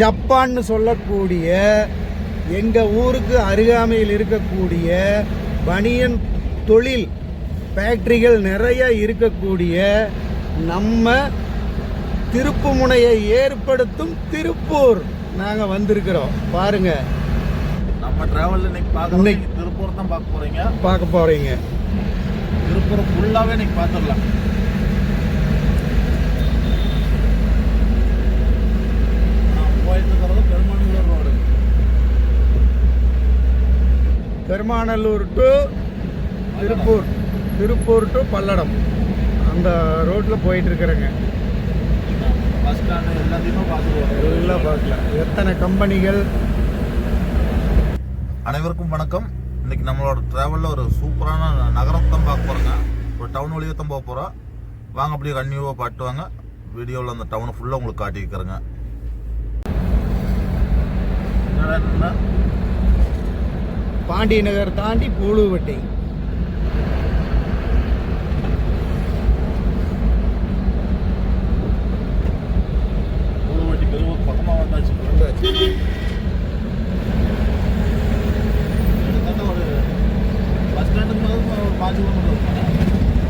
ஜப்பான்னு சொல்லக்கூடிய எங்கள் ஊருக்கு அருகாமையில் இருக்கக்கூடிய பனியன் தொழில் ஃபேக்ட்ரிகள் நிறைய இருக்கக்கூடிய நம்ம திருப்புமுனையை ஏற்படுத்தும் திருப்பூர் நாங்கள் வந்திருக்கிறோம். பாருங்க. நம்ம டிராவல் இன்னைக்கு பார்க்கறது இன்னைக்கு- திருப்பூர் தான் பார்க்க போறீங்க. பார்க்க போறீங்க. திருப்பூர் ஃபுல்லாவே இன்னைக்கு பார்த்துடலாம் நான் போயிட்டு இருக்கிறது Perumanallur road Perumanallur to Tiruppur. Tiruppur to Palladam. அந்த ரோட்டில் போயிட்டு இருக்கிறேங்க பஸ் ஸ்டாண்டு எல்லாத்தையுமே பார்த்துருவோம். எல்லாம் பார்க்கலாம் எத்தனை கம்பெனிகள்? அனைவருக்கும் வணக்கம். இன்னைக்கு நம்மளோட டிராவலில் ஒரு சூப்பரான நகரம் தான் பார்க்க போகிறோங்க ஒரு டவுன் வழியாக தான் போக போகிறோம் வாங்க அப்படியே கன்னியூவாக பாட்டு வாங்க. வீடியோவில் அந்த டவுனை ஃபுல்லாக உங்களுக்கு காட்டி வைக்கிறேங்க என்னடா பாண்டி நகர் தாண்டி பூலுவட்டி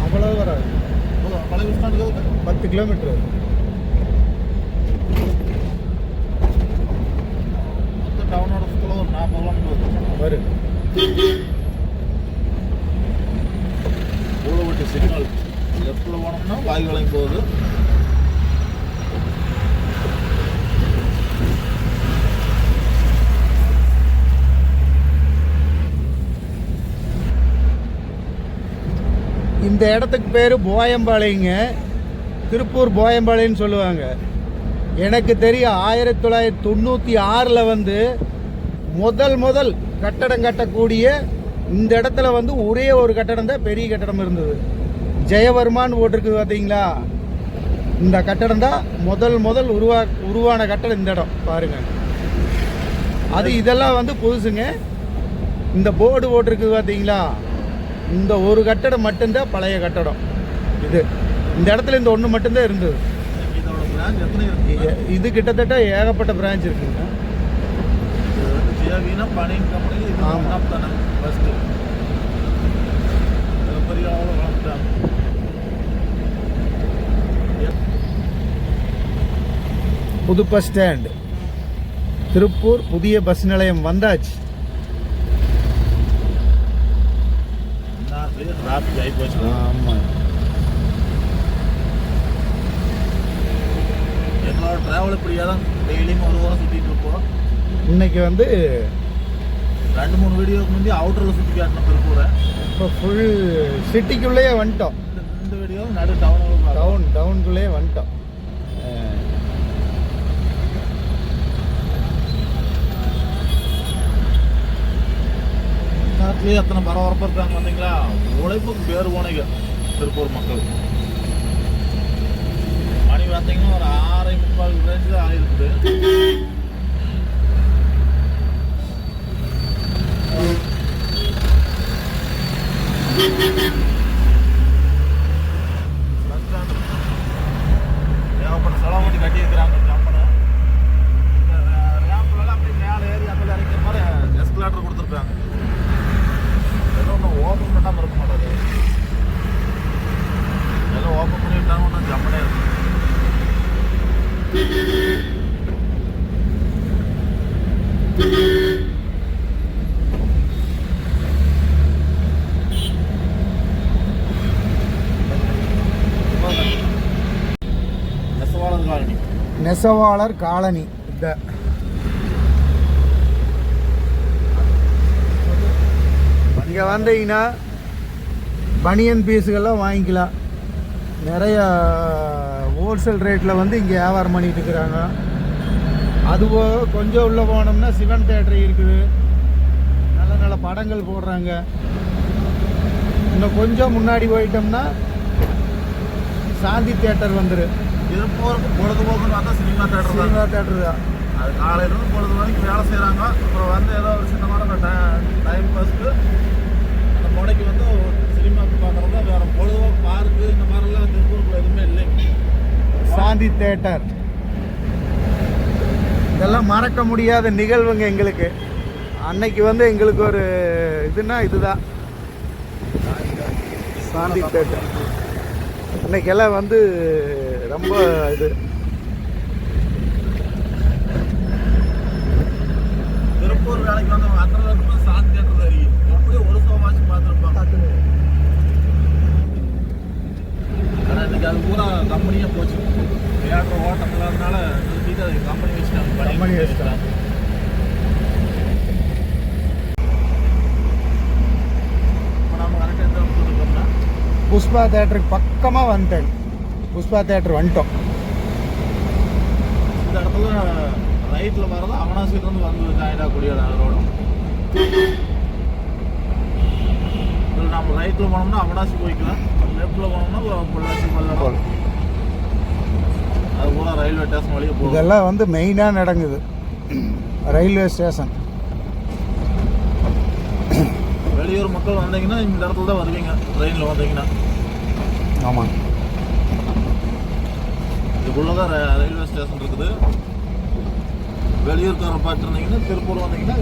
அவ்வளோ வராது. பத்து கிலோமீட்டர். வரும். டவுனோட சுற்றுல ஒரு நாற்பது கிலோமீட்டர் வரும். ஊழுவட்டி சிக்னல் லெஃப்டில் போனோம்னா வாய்வளையும் போகுது. இந்த இடத்துக்கு பேர் போயம்பாளையங்க திருப்பூர் போயம்பாளையன்னு சொல்லுவாங்க. எனக்கு தெரிய ஆயிரத்தி தொள்ளாயிரத்தி தொண்ணூற்றி ஆறில் வந்து முதல் முதல் கட்டடம் கட்டக்கூடிய இந்த இடத்துல வந்து ஒரே ஒரு கட்டடம் தான் பெரிய கட்டடம் இருந்தது. ஜெயவர்மான்னு போட்டிருக்கு பார்த்தீங்களா? இந்த கட்டடம் தான் முதல் முதல் உருவா உருவான கட்டடம் இந்த இடம் பாருங்க. அது இதெல்லாம் வந்து புதுசுங்க. இந்த போர்டு போட்டிருக்கு பார்த்தீங்களா? இந்த ஒரு கட்டடம் மட்டும்தான் பழைய கட்டடம். இது இந்த இடத்துல இந்த ஒன்று மட்டும்தான் இருந்தது. இது கிட்டத்தட்ட ஏகப்பட்ட பிரான்ச் இருக்குங்க. ஜியாவினா பனியன் கம்பெனி இது ஆமா. ஒன் தானே? ஃபஸ்ட்டு பெரிய அளவில் வளர்த்துட்டாங்க புது பஸ் ஸ்டாண்ட் திருப்பூர் புதிய பஸ் நிலையம் வந்தாச்சு. டிராஃபிக் ஆகி போச்சு. ஆமாம் எங்களோட ட்ராவல் தான் டெய்லியும் ஒரு வாரம் சுற்றிட்டு இருப்போம். இன்னைக்கு வந்து ரெண்டு மூணு வீடியோக்கு முந்தைய அவுட்டரில் சுற்றி காட்டின திருப்பூரை இப்போ ஃபுல் சிட்டிக்குள்ளேயே வந்துட்டோம். இந்த வீடியோ நடு டவுன் டவுன் டவுனுக்குள்ளேயே வந்துட்டோம். நாட்டிலேயே எத்தனை பரபரப்பாக இருக்காங்க வந்தீங்களா உழைப்புக்கு பேர் போனீங்க திருப்பூர் மக்கள். மணி பார்த்தீங்கன்னா ஒரு ஆறரை முக்கால் ரேஞ்சு தான் ஆயிருக்குது. Ha ha ha! நெசவாளர் காலனி. இந்த இங்கே வந்தீங்கன்னா பனியன் பீஸுகள்லாம் வாங்கிக்கலாம். நிறைய ஹோல்சேல் ரேட்டில் வந்து இங்கே வியாபாரம் பண்ணிட்டு இருக்கிறாங்க. அதுபோக கொஞ்சம் உள்ளே போனோம்னா சிவன் தேட்டர் இருக்குது. நல்ல நல்ல படங்கள் போடுறாங்க. இன்னும் கொஞ்சம் முன்னாடி போயிட்டோம்னா சாந்தி தேட்டர் வந்துடும் திருப்பூருக்கு பொழுதுபோக்குன்னு பார்த்தா சினிமா தேட்டர் சினிமா தேட்டர் தான். அது காலையிலேருந்து பொழுது வரைக்கும் வேலை செய்கிறாங்க அப்புறம் வந்து ஏதோ ஒரு சின்னமான டைம் பாஸ்க்கு அந்த முனைக்கு வந்து சினிமாக்கு பார்க்குறது வேறு பொழுதுபோக்கு பார்க்கு இந்த மாதிரிலாம் திருப்பூருக்குள்ள எதுவுமே இல்லைங்க சாந்தி தேட்டர். இதெல்லாம் மறக்க முடியாத நிகழ்வுங்க எங்களுக்கு. அன்னைக்கு வந்து எங்களுக்கு ஒரு இதுனா இதுதான். சாந்தி தேட்டர். இன்னைக்கெல்லாம் வந்து ரொம்ப இது. திருப்பூர் வேலைக்கு வந்து அத்தனை இருக்கும் சாந்தி தேட்டர் தெரியும் எப்படியும் ஒரு சோமாச்சும் பார்த்துருப்பாங்க. ஆனால் இன்னைக்கு அது பூரா கம்பெனியே போச்சு. தேட்டர் ஓட்டம் இல்லாதனால நிறுத்திட்டு அது கம்பெனி வச்சுட்டாங்க. கம்பெனி வச்சுட்டாங்க. புஷ்பா தேட்டருக்கு பக்கமாக வந்துட்டேன். புஷ்பா தேட்டர் வந்துட்டோம். இந்த இடத்துல ரைட்டில் வர்றது அவனாசிலிருந்து வந்து ஜாயின் ஆகக்கூடிய ரோடு இதில் நம்ம ரைட்டில் போனோம்னா அவனாசி போய்க்கலாம். லெஃப்ட்டில் போனோம்னா பொள்ளாச்சி பல்லடம் அது பூரா ரயில்வே ஸ்டேஷன் வழியே போகும். இதெல்லாம் வந்து மெயினாக நடக்குது. Railway station. வெளியூர் மக்கள் வந்தீங்கன்னா இந்த இடத்துல தான் வருவீங்க ட்ரெயினில் வந்தீங்கன்னா. ஆமாம் இதுக்குள்ளே தான் ரயில்வே ஸ்டேஷன் இருக்குது. வெளியூர்கார பார்த்து இருந்தீங்கன்னா திருப்பூர் வந்தீங்கன்னா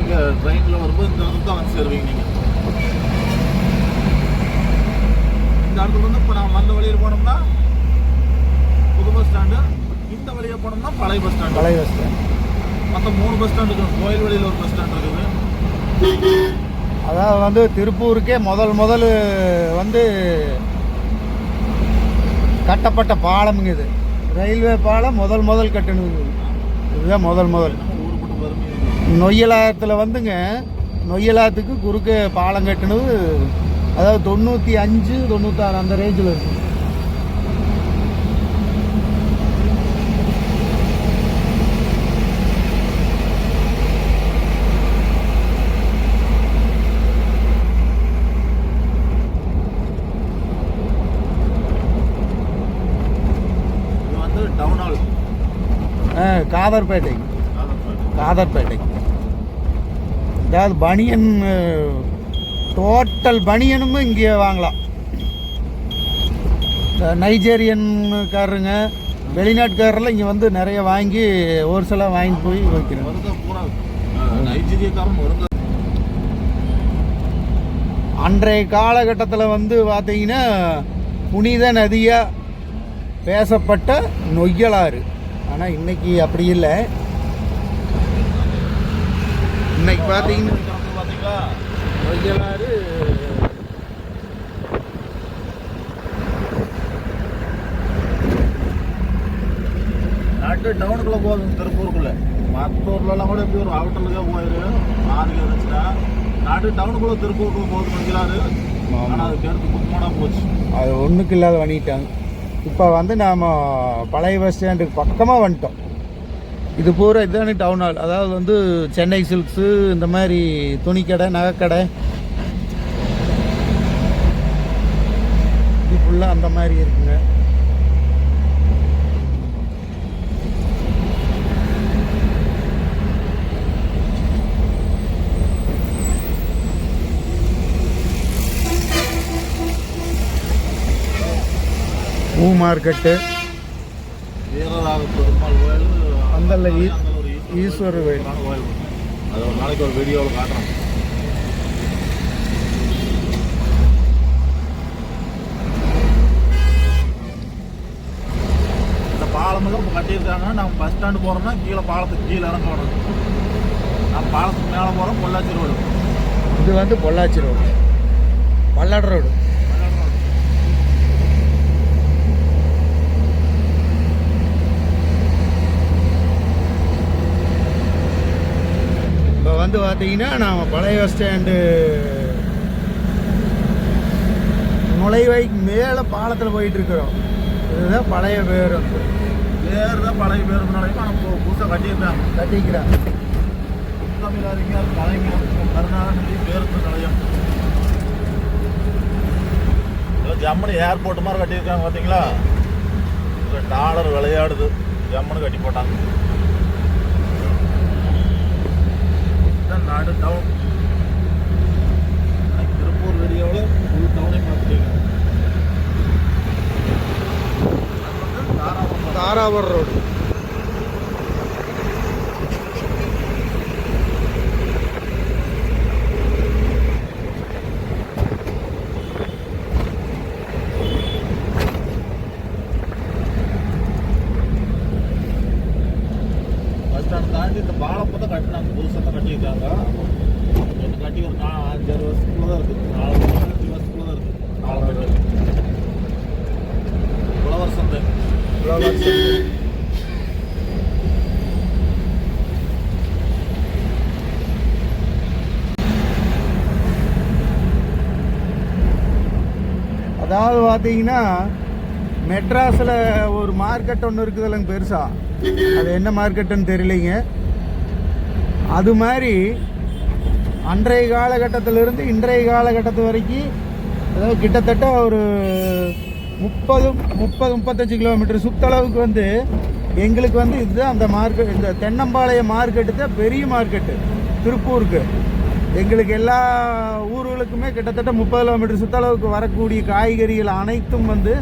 இங்கே ட்ரெயினில் வரும்போது இந்த இடத்துல தான் வந்து சேருவீங்க நீங்கள் இந்த இடத்துல வந்து இப்போ நான் வந்த வழியில் போனோம்னா புது பஸ் ஸ்டாண்டு இந்த வழியாக போனோம்னா பழைய பஸ் ஸ்டாண்டு பழைய ஸ்டாண்ட் மொத்தம் மூணு பஸ் ஸ்டாண்ட் இருக்குது கோயில் வழியில் ஒரு பஸ் ஸ்டாண்ட் இருக்குது. அதாவது வந்து திருப்பூருக்கே முதல் முதல் வந்து கட்டப்பட்ட பாலம்ங்க இது. ரயில்வே பாலம் முதல் முதல் கட்டணும். இதுதான் முதல் முதல். நொய்யலாயத்தில் வந்துங்க நொய்யலாத்துக்கு குறுக்க பாலம் கட்டினது அதாவது தொண்ணூற்றி அஞ்சு தொண்ணூத்தாறு அந்த ரேஞ்சில் இருக்குது இது வந்து டவுன் ஹால் ஆ, காதர்பேட்டை. காதர்பேட்டை. அதாவது பனியன் டோட்டல் பனியனும் இங்கே வாங்கலாம். இந்த நைஜேரியன்காரருங்க வெளிநாட்டுக்காரர்லாம் இங்கே வந்து நிறைய வாங்கி ஒரு சில வாங்கிட்டு போய் வைக்கிறாங்க அன்றைய காலகட்டத்தில் வந்து பார்த்தீங்கன்னா புனித நதியாக பேசப்பட்ட நொய்யலாறு. ஆனால் இன்னைக்கு அப்படி இல்லை. இன்னைக்கு பார்த்தீங்கன்னா நாட்டு டவுனுக்குள்ள போகுது திருப்பூருக்குள்ள. மற்ற ஊர்லலாம் கூட எப்படி ஒரு அவுட்டர்லுக்கே போயிரு ஆறுக்கு இருந்துச்சுன்னா நாட்டு டவுனுக்குள்ள திருப்பூருக்குள்ள போகுது நினைக்கிறாரு ஆனால் அது பேருக்கு முக்கியமான போச்சு. அது ஒன்றுக்கு இல்லாத பண்ணிட்டாங்க இப்போ வந்து நாம் பழைய பஸ் ஸ்டாண்டுக்கு பக்கமாக வந்துட்டோம். இது பூரா இதுதானே டவுன் ஹால் அதாவது வந்து சென்னை சில்க்ஸு இந்த மாதிரி துணிக்கடை நகைக்கடை. இது ஃபுல்லாக அந்த மாதிரி இருக்குது பூ மார்க்கெட்டு அந்தல்ல ஈ- அங்க ஒரு ஈஸ்வரர் கோயில். அது ஒரு நாளைக்கு ஒரு வீடியோவில் காட்டுறேன். இந்த பாலமெல்லாம் இப்போ கட்டியிருக்காங்க. நம்ம பஸ் ஸ்டாண்டு போகிறோம்னா கீழே பாலத்துக்கு கீழே இறங்கணும் நம்ம பாலத்துக்கு மேலே போகிறோம் பொள்ளாச்சி ரோடு. இது வந்து பொள்ளாச்சி ரோடு. பல்லட ரோடு இப்போ வந்து பார்த்தீங்கன்னா நாம் பழைய பஸ் ஸ்டாண்டு நுழைவாய்க்கு மேலே பாலத்தில் போயிட்டு இருக்கிறோம். இதுதான் பழைய பேர் பேர் தான் பழைய பேர் முன்னாடி ஆனால் புதுசாக கட்டியிருக்காங்க கட்டிக்கிறாங்க. தமிழறிஞர் கலைஞர் கருணாநிதி பேருந்து நிலையம். ஜம்முனு ஏர்போர்ட் மாதிரி கட்டியிருக்காங்க பார்த்தீங்களா டாலர் விளையாடுது. ஜம்முன்னு கட்டி போட்டாங்க இதுதான் நாடு டவுன் திருப்பூர் ஏரியாவில் ஃபுல் டவுனையும் பார்த்துட்டீங்க தாராபுரம் ரோடு ஒரு நா- அஞ்சாறு வருஷத்துக்குள்ள தான் இருக்கு நாலு வருஷம் அஞ்சு வருஷத்துக்குள்ள தான் இருக்கு நாலு உழவர் சந்தை அதாவது பார்த்தீங்கன்னா மெட்ராஸில் ஒரு மார்க்கெட் ஒன்று இருக்குது இல்லைங்க பெருசா. அது என்ன மார்க்கெட்டுன்னு தெரியலைங்க. அது மாதிரி அன்றைய காலகட்டத்திலிருந்து இன்றைய காலகட்டத்து வரைக்கும் அதாவது கிட்டத்தட்ட ஒரு முப்பது முப்பது முப்பத்தஞ்சு கிலோமீட்டர் சுத்தளவுக்கு வந்து எங்களுக்கு வந்து இதுதான் அந்த மார்க்கெட் இந்த தென்னம்பாளையம் மார்க்கெட்டு தான் பெரிய மார்க்கெட்டு திருப்பூருக்கு. எங்களுக்கு எல்லா ஊர்களுக்குமே கிட்டத்தட்ட முப்பது கிலோமீட்டர் சுத்தளவுக்கு வரக்கூடிய காய்கறிகள் அனைத்தும் வந்து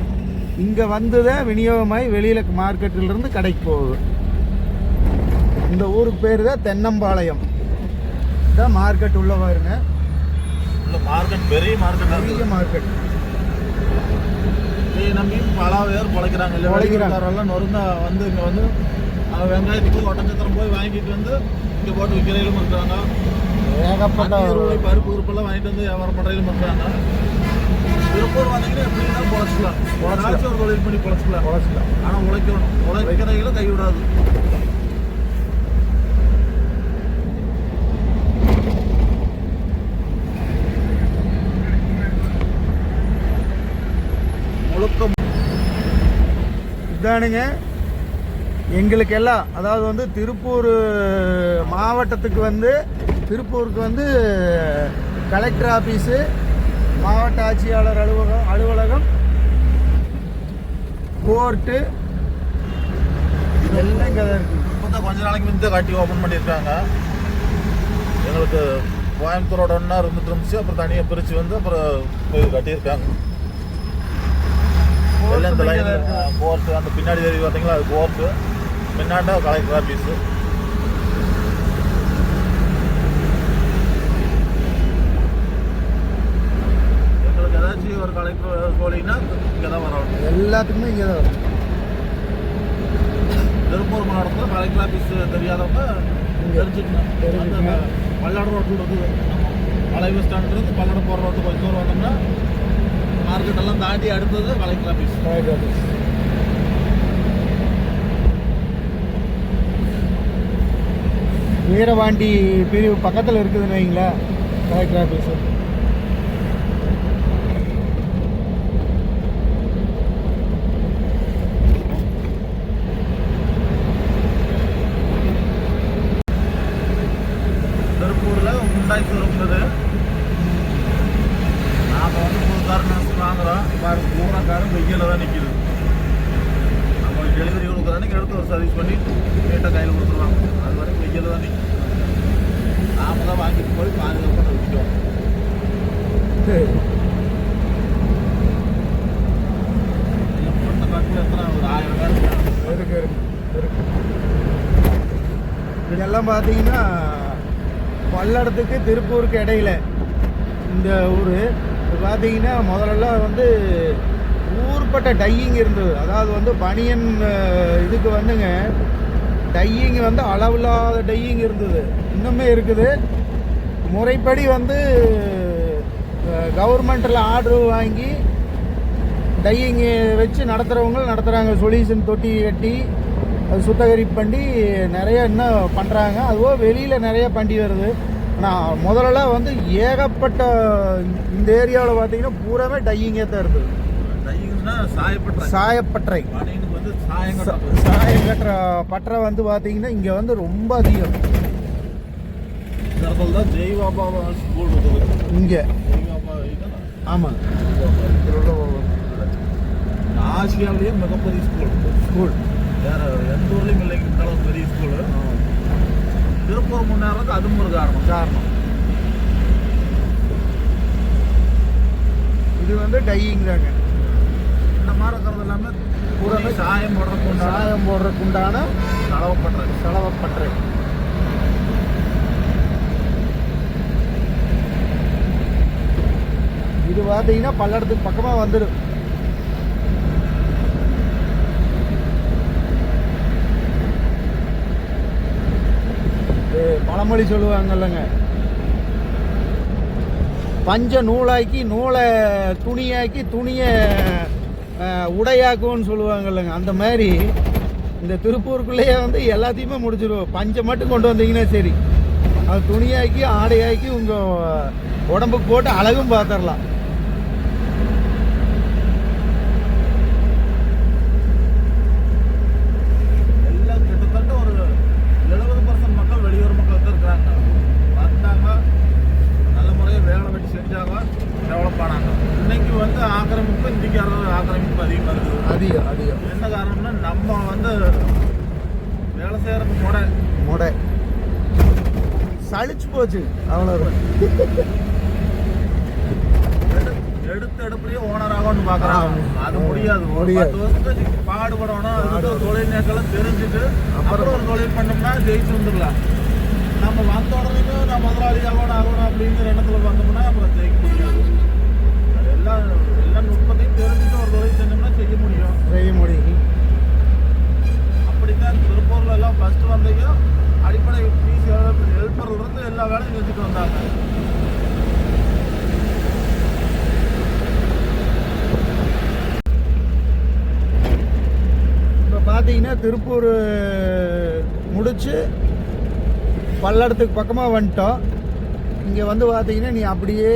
இங்கே வந்து தான் விநியோகமாகி வெளியில் மார்க்கெட்டிலிருந்து கடைக்கு போகுது. இந்த ஊருக்கு பேர் தான் தென்னம்பாளையம். இதான் மார்க்கெட் உள்ள பாருங்க. மார்க்கெட் பெரிய மார்க்கெட் பெரிய மார்க்கெட் இதை நம்பி பல பேர் பிழைக்கிறாங்க. இல்லை பிழைக்கிறாங்க. நொறுங்க வந்து இங்கே வந்து வெங்காயத்துக்கு ஒட்டச்சத்திரம் போய் வாங்கிட்டு வந்து இங்கே போட்டு விற்கிறதிலும் இருக்கிறாங்க. ஏகப்பட்ட பருப்பு உறுப்பெல்லாம் வாங்கிட்டு வந்து வியாபாரம் பண்ணுறதிலும் இருக்கிறாங்க திருப்பூர் வந்தீங்கன்னா எப்படி இருந்தாலும் பொழைச்சிக்கலாம். ஒரு தொழில் பண்ணி பொழைச்சிக்கலாம். குறைச்சிக்கலாம் ஆனால் உழைக்கணும். உழைக்கிறவங்களும் கைவிடாது முழுக்க இதானுங்க. எங்களுக்கு எல்லாம் அதாவது வந்து திருப்பூர் மாவட்டத்துக்கு வந்து திருப்பூருக்கு வந்து கலெக்டர் ஆஃபீஸு மாவட்ட ஆட்சியாளர் அலுவலகம் அலுவலகம் கோர்ட்டு இதெல்லாம் இங்கே தான் இருக்குது இப்போ தான் கொஞ்ச நாளைக்கு முந்தைய காட்டி ஓப்பன் பண்ணியிருக்காங்க. எங்களுக்கு கோயம்புத்தூரோட ஒன்றா இருந்துட்டு இருந்துச்சு அப்புறம் தனியாக பிரித்து வந்து அப்புறம் போய் கட்டியிருக்காங்க. எல்லாம் இந்த லைன் கோர்ட்டு அந்த பின்னாடி தெரிவி பார்த்தீங்களா அது கோர்ட்டு பின்னாட்ட கலெக்டர் ஆஃபீஸு எங்களுக்கு ஏதாச்சும் ஒரு கலெக்டர் போலீங்கன்னா இங்கே தான் வரணும் எல்லாத்துக்குமே இங்கே தான் வரும். திருப்பூர் மாவட்டத்தில் கலெக்டர் ஆஃபீஸ் தெரியாதவங்க தெரிஞ்சுக்கணும். பல்லடம் ரோட்டில் இருக்குது பழைய ஸ்டாண்ட்லேருந்து பல்லடம் போகிற ரோட்டு கொஞ்சம் தூரம் வந்தோம்னா மார்க்கெட் எல்லாம் தாண்டி அடுத்தது collector office collector office Veerapandi பிரிவு பக்கத்தில் இருக்குதுன்னு வைங்களேன். கலெக்டர் ஆஃபீஸு திருப்பூரில் ஹுண்டாய் ஷோரூம் இருந்தது. நாம் வந்து புதுக்கார நினச்சி வாங்குறோம். பாரு பூரா காரும் வெயில தான் நிற்கிது நம்ம டெலிவரி கொடுக்குறானே எடுத்து ஒரு சர்வீஸ் பண்ணி கேட்டால் கையில் கொடுத்துருவாங்க. அது வரைக்கும் வெயில தான் நிற்கும் நாம் தான் வாங்கிட்டு போய் பாதுகாப்பாக விற்கும் ஒரு ஆயிரம் இதெல்லாம் பார்த்தீங்கன்னா பல்லடத்துக்கு திருப்பூருக்கு இடையில இந்த ஊர். பார்த்தீங்கன்னா முதல்லலாம் வந்து ஊர்பட்ட டையிங் இருந்தது. அதாவது வந்து பனியன் இதுக்கு வந்துங்க டையிங் வந்து அளவில்லாத டையிங் இருந்தது. இன்னுமே இருக்குது. முறைப்படி வந்து கவர்மெண்ட்டில் ஆர்டர் வாங்கி டையிங்கை வச்சு நடத்துகிறவங்க நடத்துகிறாங்க சொல்யூஷன் தொட்டி கட்டி சுத்தகரிப்பு பண்ணி நிறைய இன்னும் பண்ணுறாங்க அதுவும் வெளியில் நிறைய பண்டி வருது. ஆனால் முதல்லலாம் வந்து ஏகப்பட்ட இந்த ஏரியாவில் பார்த்தீங்கன்னா பூராவே டையிங்கே தான் இருக்குது வந்து சாயம் கட்டுற பட்டறை வந்து பார்த்தீங்கன்னா இங்கே வந்து ரொம்ப அதிகம். இங்கே. ஆமாம் ஆசியாவிலேயே மிகப்பெரிய ஸ்கூல் ஸ்கூல் வேற எந்த ஊர்லேயும் இல்லைங்க அளவுக்கு பெரிய ஸ்கூலு திருப்பூர் முன்னேறதுக்கு அதுவும் ஒரு காரணம் காரணம். இது வந்து டையிங் தாங்க. இந்த மாதிரி இருக்கிறது எல்லாமே பூராமே சாயம் போடுறதுக்கு உண்டான சாயம் போடுறதுக்கு உண்டான செலவு பண்ணுறது செலவப்பட்டறை இது பார்த்தீங்கன்னா பல்லடத்துக்கு பக்கமாக வந்துடும். பழமொழி சொல்லுவாங்கல்லங்க. பஞ்ச நூலாக்கி நூலை துணியாக்கி துணியை உடையாக்குன்னு சொல்லுவாங்கல்லங்க. சொல்லுவாங்க இல்லைங்க அந்த மாதிரி இந்த திருப்பூருக்குள்ளேயே வந்து எல்லாத்தையுமே முடிச்சிடுவோம் பஞ்சை மட்டும் கொண்டு வந்தீங்கன்னா சரி. அது துணியாக்கி ஆடையாக்கி உங்கள் உடம்புக்கு போட்டு அழகும் பார்த்துடலாம் எல்லாம் கிட்டத்தட்ட ஒரு எழுபது பர்சன்ட் மக்கள் வெளியூர் மக்கள் தான் இருக்கிறாங்க வந்தாங்க நல்ல முறையில் வேலை வெட்டி செஞ்சாங்க டெவலப் ஆனாங்க இன்னைக்கு வந்து ஆக்கிரமிப்பு இந்திக்காரர் ஆக்கிரமிப்பு அதிகமாக இருக்குது அதிகம் அதிகம். என்ன காரணம்னா நம்ம வந்து வேலை செய்யறதுக்கு முறை முடை. சளிச்சு போச்சு அவ்வளோதான் எடு- எடுத்த எடுப்புலயே ஓனர் ஆகணும்னு பாக்குறாங்க. ஆமா. அது முடியாது. ஒரு. பத்து வருஷத்துக்கு பாடுபடணும். அதுக்கு தொழில் நேக்கெல்லாம் தெரிஞ்சுட்டு அப்புறம். ஒரு தொழில் பண்ணோம்னா ஜெயிச்சு வந்துடலாம். நம்ம வந்த உடனே நான் முதலாளி ஆகணும் ஆகணும் அப்படிங்கிற எண்ணத்துல வந்தோம்னா அப்புறம் ஜெயிக்க முடியாது. எல்லாம் எல்லா நுட்பத்தையும் தெரிஞ்சுட்டு ஒரு தொழில் செஞ்சோம்னா செய்ய முடியும். செய்ய முடியும். அப்படித்தான் திருப்பூர்ல எல்லாம் ஃபர்ஸ்ட் வந்தீங்க அடிப்படை ஃபீஸ் ஹெல்ப்பர்ல இருந்து எல்லா வேலையும் செஞ்சுட்டு வந்தாங்க. இப்போ பார்த்தீங்கன்னா திருப்பூர் முடிச்சு பல்லடத்துக்கு பக்கமாக வந்துட்டோம். இங்கே வந்து பார்த்தீங்கன்னா நீ அப்படியே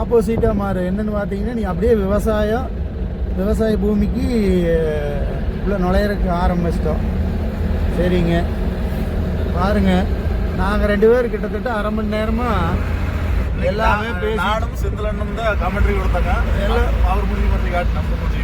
ஆப்போசிட்டாக மாறு. என்னன்னு பார்த்தீங்கன்னா நீ அப்படியே விவசாயம் விவசாய பூமிக்கு உள்ள நுழையிறதுக்கு ஆரம்பிச்சிட்டோம். சரிங்க. பாருங்க. நாங்கள் ரெண்டு பேர் கிட்டத்தட்ட அரை மணி நேரமாக எல்லாமே பேசி நானும் செந்திலனும் தான் கமெண்ட்ரி கொடுத்தாங்க. எல்லாம் அவர் முடிவு பண்ணி காட்டு நம்ம முடிவு